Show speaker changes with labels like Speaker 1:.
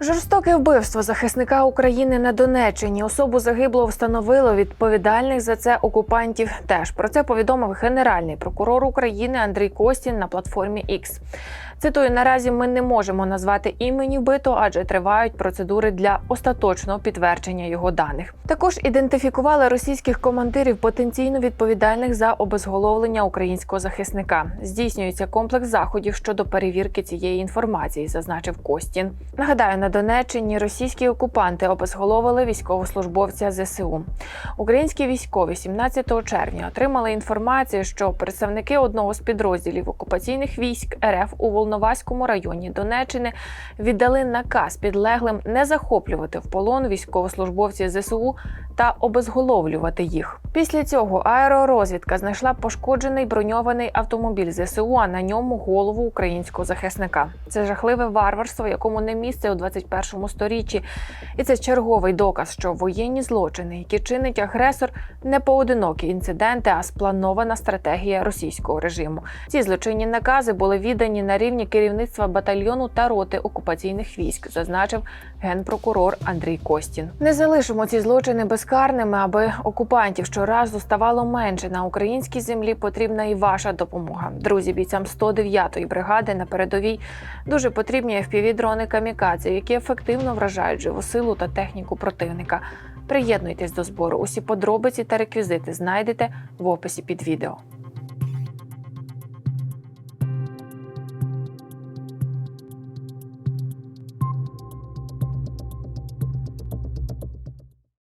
Speaker 1: Жорстоке вбивство захисника України на Донеччині. Особу загиблого встановило відповідальних за це окупантів. Теж про це повідомив генеральний прокурор України Андрій Костін на платформі X. Цитую: наразі ми не можемо назвати імені вбитого, адже тривають процедури для остаточного підтвердження його даних. Також ідентифікували російських командирів потенційно відповідальних за обезголовлення українського захисника. Здійснюється комплекс заходів щодо перевірки цієї інформації, зазначив Костін. Нагадаю, на Донеччині російські окупанти обезголовили військовослужбовця ЗСУ. Українські військові 17 червня отримали інформацію, що представники одного з підрозділів окупаційних військ РФ у Волноваському районі Донеччини віддали наказ підлеглим не захоплювати в полон військовослужбовців ЗСУ та обезголовлювати їх. Після цього аеророзвідка знайшла пошкоджений броньований автомобіль ЗСУ, а на ньому голову українського захисника. Це жахливе варварство, якому не місце у 21 сторіччі. І це черговий доказ, що воєнні злочини, які чинить агресор, не поодинокі інциденти, а спланована стратегія російського режиму. Ці злочинні накази були віддані на рівні керівництва батальйону та роти окупаційних військ, зазначив генпрокурор Андрій Костін. Не залишимо ці злочини безкарними, аби окупантів щоразу ставало менше на українській землі. Потрібна і ваша допомога. Друзі, бійцям 109-ї бригади на передовій дуже потрібні FPV-дрони камікадзе, які ефективно вражають живу силу та техніку противника. Приєднуйтесь до збору. Усі подробиці та реквізити знайдете в описі під відео.